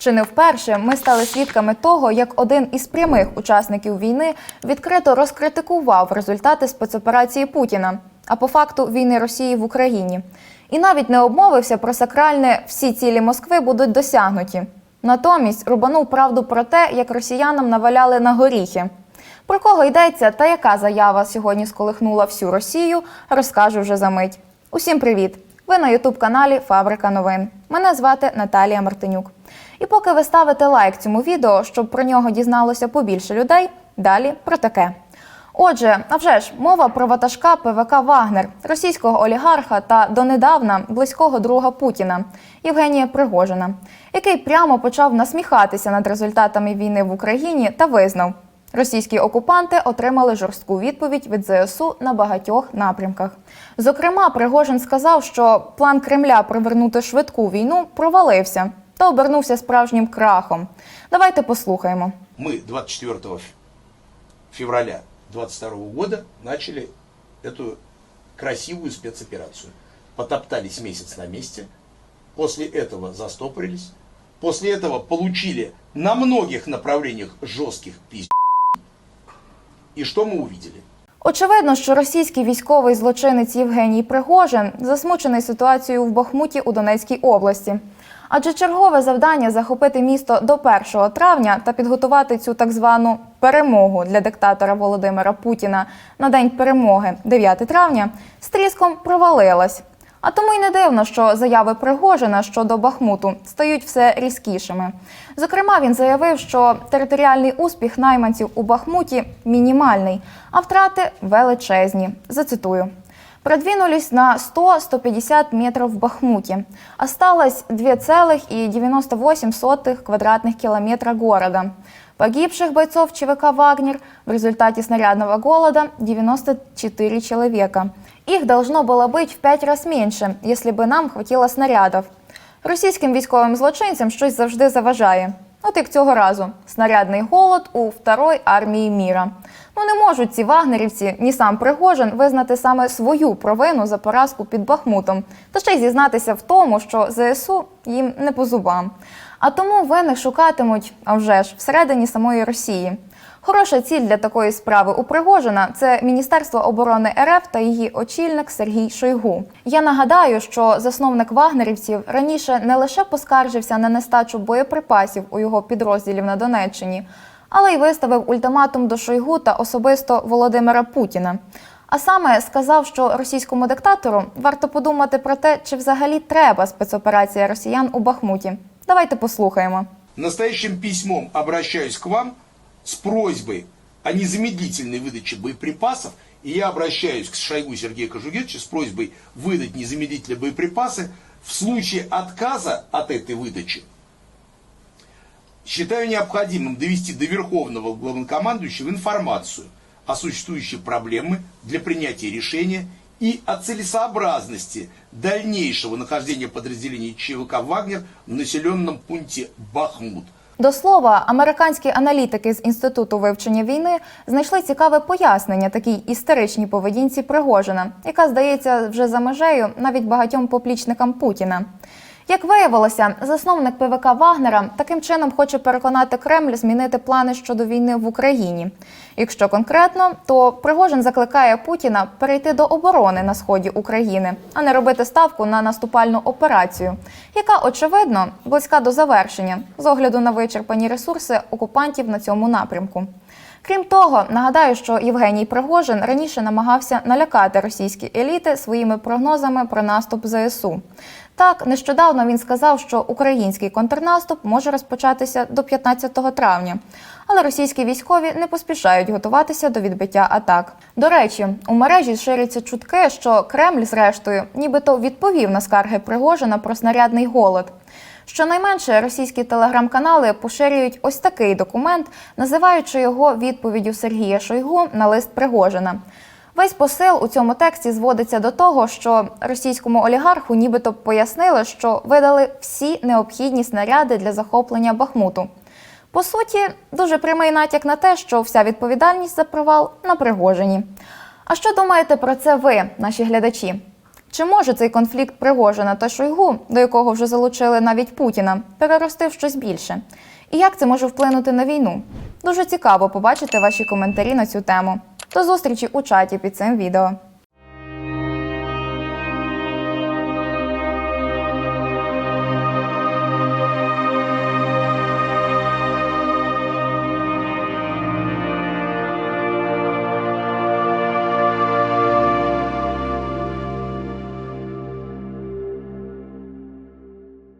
Чи не вперше ми стали свідками того, як один із прямих учасників війни відкрито розкритикував результати спецоперації Путіна, а по факту війни Росії в Україні, і навіть не обмовився про сакральне всі цілі Москви будуть досягнуті. Натомість рубанув правду про те, як росіянам наваляли на горіхи. Про кого йдеться та яка заява сьогодні сколихнула всю Росію, розкажу вже за мить. Усім привіт! Ви на Ютуб-каналі Фабрика новин. Мене звати Наталія Мартинюк. І поки ви ставите лайк цьому відео, щоб про нього дізналося побільше людей, далі про таке. Отже, а вже ж мова про ватажка ПВК Вагнер, російського олігарха та донедавна близького друга Путіна Євгенія Пригожина, який прямо почав насміхатися над результатами війни в Україні та визнав, російські окупанти отримали жорстку відповідь від ЗСУ на багатьох напрямках. Зокрема, Пригожин сказав, що план Кремля привернути швидку війну провалився та обернувся справжнім крахом. Давайте послухаємо. мы 24 ф- февраля 22 года начали эту красивую спецоперацию. Потоптались месяц на месте, после этого застопорились, после этого получили на многих направлениях жестких пиздец. И что мы увидели? Очевидно, що російський військовий злочинець Євгеній Пригожин засмучений ситуацією в Бахмуті у Донецькій області. Адже чергове завдання захопити місто до 1 травня та підготувати цю так звану перемогу для диктатора Володимира Путіна на день перемоги 9 травня з тріском провалилась. А тому й не дивно, що заяви Пригожина щодо Бахмуту стають все різкішими. Зокрема, він заявив, що територіальний успіх найманців у Бахмуті мінімальний, а втрати величезні. Зацитую. Продвинулись на 100-150 метров в Бахмуте. Осталось 2,98 квадратных километра города. Погибших бойцов ЧВК «Вагнер» в результате снарядного голода 94 человека. Их должно было быть в 5 раз меньше, если бы нам хватило снарядів. Російським військовим злочинцям щось завжди заважає. От як цього разу снарядний голод у второй армії міра. Ну не можуть ці вагнерівці, ні сам Пригожин визнати саме свою провину за поразку під Бахмутом, та ще й зізнатися в тому, що ЗСУ їм не по зубам. А тому винних шукатимуть, а вже ж, всередині самої Росії. Хороша ціль для такої справи у Пригожина це Міністерство оборони РФ та її очільник Сергій Шойгу. Я нагадаю, що засновник вагнерівців раніше не лише поскаржився на нестачу боєприпасів у його підрозділів на Донеччині, але й виставив ультиматум до Шойгу та особисто Володимира Путіна. А саме сказав, що російському диктатору варто подумати про те, чи взагалі треба спецоперація росіян у Бахмуті. Давайте послухаємо. Настоящим письмом обращаюсь к вам с просьбой о незамедлительной выдаче боеприпасов. И я обращаюсь к Шойгу Сергею Кожугетовичу с просьбой выдать незамедлительно боеприпасы. В случае отказа от этой выдачи считаю необходимым довести до Верховного Главнокомандующего информацию о существующей проблеме для принятия решения и о целесообразности дальнейшего нахождения подразделений ЧВК «Вагнер» в населенном пункте Бахмут – До слова, американські аналітики з інституту вивчення війни знайшли цікаве пояснення такій істеричній поведінці Пригожина, яка здається вже за межею навіть багатьом поплічникам Путіна. Як виявилося, засновник ПВК Вагнера таким чином хоче переконати Кремль змінити плани щодо війни в Україні. Якщо конкретно, то Пригожин закликає Путіна перейти до оборони на сході України, а не робити ставку на наступальну операцію, яка очевидно близька до завершення з огляду на вичерпані ресурси окупантів на цьому напрямку. Крім того, нагадаю, що Євгеній Пригожин раніше намагався налякати російські еліти своїми прогнозами про наступ ЗСУ. Так, нещодавно він сказав, що український контрнаступ може розпочатися до 15 травня, але російські військові не поспішають готуватися до відбиття атак. До речі, у мережі ширяться чутки, що Кремль, зрештою, нібито відповів на скарги Пригожина про снарядний голод. Щонайменше російські телеграм-канали поширюють ось такий документ, називаючи його відповіддю Сергія Шойгу на лист Пригожина. Весь посил у цьому тексті зводиться до того, що російському олігарху нібито пояснили, що видали всі необхідні снаряди для захоплення Бахмуту. По суті, дуже прямий натяк на те, що вся відповідальність за провал на Пригожині. А що думаєте про це ви, наші глядачі? Чи може цей конфлікт Пригожина та Шойгу, до якого вже залучили навіть Путіна, перерости в щось більше? І як це може вплинути на війну? Дуже цікаво побачити ваші коментарі на цю тему. До зустрічі у чаті під цим відео.